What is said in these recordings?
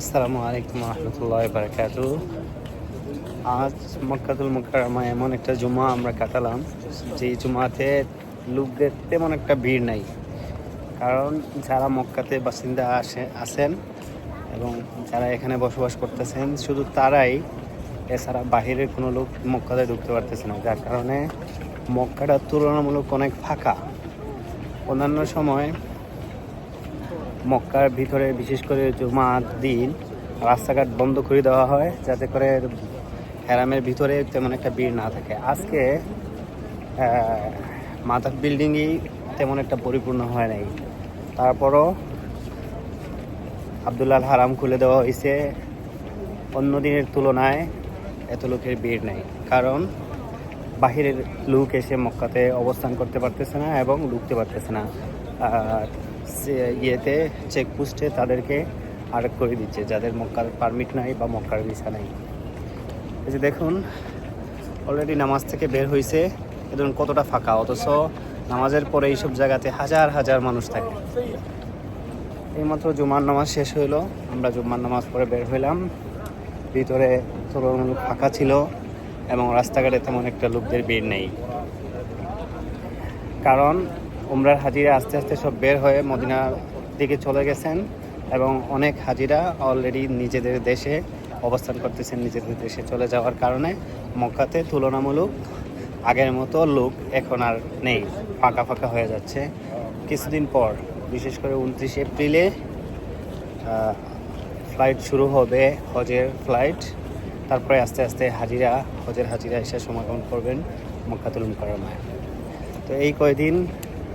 আসসালামু আলাইকুম রহমতুল্লাহ বারকাত আজ মক্কাতুল মুকাররমা এমন একটা জুমা আমরা কাটালাম, যে জুমাতে লোকদের তেমন একটা ভিড় নাই। কারণ যারা মক্কাতে বাসিন্দা আসে, আছেন এবং যারা এখানে বসবাস করতেছেন, শুধু তারাই এছাড়া বাহিরের কোনো লোক মক্কাতে ঢুকতে পারতেছে না। যার কারণে মক্কাটা তুলনামূলক অনেক ফাঁকা। অন্যান্য সময় মক্কার ভিতরে বিশেষ করে জুমার দিন রাস্তাঘাট বন্ধ করে দেওয়া হয়, যাতে করে হ্যারামের ভিতরে তেমন একটা ভিড় না থাকে। আজকে মাথার বিল্ডিংই তেমন একটা পরিপূর্ণ হয় নাই। তারপরও আবদুল্লাহ হারাম খুলে দেওয়া হয়েছে। অন্য দিনের তুলনায় এত লোকের ভিড় নেই। কারণ বাহিরের লোক এসে মক্কাতে অবস্থান করতে পারতেছে না এবং ঢুকতে পারতেছে না। ইয়েতে চেকপোস্টে তাদেরকে আটক করে দিচ্ছে, যাদের মক্কার পারমিট নাই বা মক্কার ভিসা নাই। এই যে দেখুন অলরেডি নামাজ থেকে বের হয়েছে এ ধরুন কতটা ফাঁকা, অথচ নামাজের পরে এইসব জায়গাতে হাজার হাজার মানুষ থাকে। এইমাত্র জুমার নামাজ শেষ হইল, আমরা জুমার নামাজ পরে বের হইলাম। ভিতরে তুলনামূলক ফাঁকা ছিল এবং রাস্তাঘাটে তেমন একটা লোকদের ভিড় নেই। কারণ উমরার হাজিরা আস্তে আস্তে সব বের হয়ে মদিনার দিকে চলে গেছেন এবং অনেক হাজিরা অলরেডি নিজেদের দেশে অবস্থান করতেছেন, নিজেদের দেশে চলে যাওয়ার কারণে। মক্কাতে তুলনামূলক আগের মতো লোক এখন আর নেই, ফাঁকা ফাঁকা হয়ে যাচ্ছে। কিছুদিন পর, বিশেষ করে উনত্রিশ এপ্রিলে ফ্লাইট শুরু হবে, হজের ফ্লাইট তারপরে আস্তে আস্তে হাজিরা, হজের হাজিরা এসে সমাগম করবেন মক্কাতুল মুকাররমায়। তো এই কয়দিন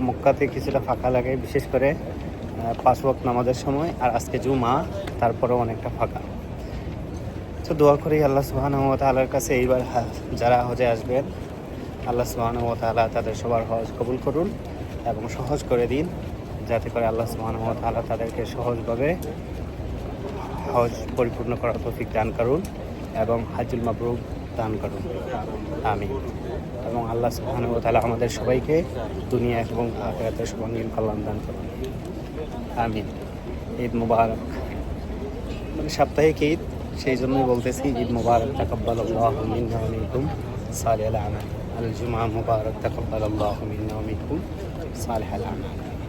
মক্কাতে কিছুটা ফাঁকা লাগে, বিশেষ করে পাঁচ ওয়াক্ত নামাজের সময়, আর আজকে জুমা, তারপরেও অনেকটা ফাঁকা। তো দোয়া করি আল্লাহ সুবাহান তালার কাছে এইবার যারা হজে আসবেন, আল্লাহ সুবাহান তালা তাদের সবার হজ কবুল করুন এবং সহজ করে দিন, যাতে করে আল্লাহ সুবাহান তালা তাদেরকে সহজভাবে হজ পরিপূর্ণ করার তৌফিক দান করুন এবং হাজুল মাবরুক দান করুন। আমি এবং আল্লাহ সুহান ও তাআলা আমাদের সবাইকে দুনিয়া এবং আখিরাতের সর্বাঙ্গীন কল্যাণ দান করুন। আমিন। ঈদ মুবারক। মানে সাপ্তাহিক ঈদ, সেই জন্যই বলতেছি ঈদ মুবারক তাকাব্বাল আল্লাহ মিন্না ওয়া মিনকুম আল জুমা মুবারক তাকাব্বাল আল্লাহ মিন্না ওয়া মিনকুম, সালিহাল আমাল